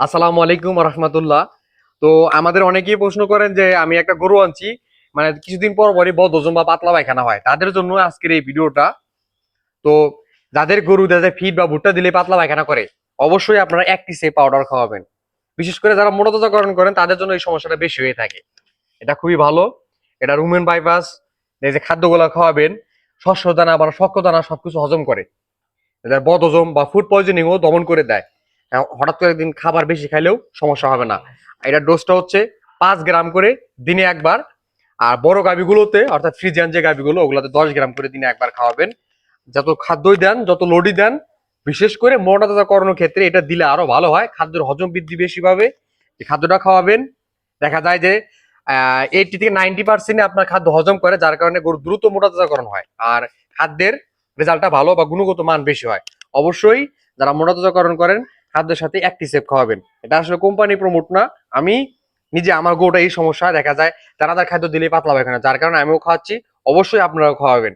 আসসালামু আলাইকুম রহমতুল্লাহ। তো আমাদের অনেকেই প্রশ্ন করেন যে, আমি একটা গরু আনছি মানে কিছুদিন পর পরই বদহজম বা পাতলা পায়খানা হয়। তাদের জন্য আজকের এই ভিডিওটা, তো যাদের গরু, যাদের ফিট বা ভুট্টা দিলে পাতলা পায়খানা করে, অবশ্যই আপনারা একটি সে পাউডার খাওয়াবেন। বিশেষ করে যারা মোটাতাজাকরণ করেন, তাদের জন্য এই সমস্যাটা বেশি হয়ে থাকে। এটা খুবই ভালো। এটা রুমেন বাইপাস এই যে খাদ্যগুলো খাওয়াবেন, শস্য দানা বা শক্ত দানা সবকিছু হজম করে। এদের বদহজম বা ফুড পয়জনিংও দমন করে দেয়। হঠাৎ করে একদিন খাবার বেশি খাইলেও সমস্যা হবে না। এটার ডোজটা হচ্ছে পাঁচ গ্রাম করে দিনে একবার। আর বড় গাভিগুলোতে, অর্থাৎ ফ্রিজিয়ান যে গাভিগুলো, ওগুলোতে দশ গ্রাম করে দিনে একবার খাওয়াবেন। যত খাদ্যই দেন, যত লোডই দেন, বিশেষ করে মোটাতাজাকরণের ক্ষেত্রে এটা দিলে আরও ভালো হয়। খাদ্যের হজম বৃদ্ধি বেশি পাবে। এই খাদ্যটা খাওয়াবেন, দেখা যায় যে এইটি থেকে নাইনটি পার্সেন্ট আপনার খাদ্য হজম করে, যার কারণে গরু দ্রুত মোটাতাজাকরণ হয়। আর খাদ্যের রেজাল্টটা ভালো বা গুণগত মান বেশি হয়। অবশ্যই যারা মোটাতাজাকরণ করেন খাদ্যের সাথে একটি সেপ খাওয়াবেন। এটা আসলে কোম্পানি প্রমোট না। আমি নিজে আমার গোটা এই সমস্যা দেখা যায় দানাদার খাদ্য দিলে পাতলা পায়খানা যার কারণে আমিও খাওয়াচ্ছি, অবশ্যই আপনারাও খাওয়াবেন।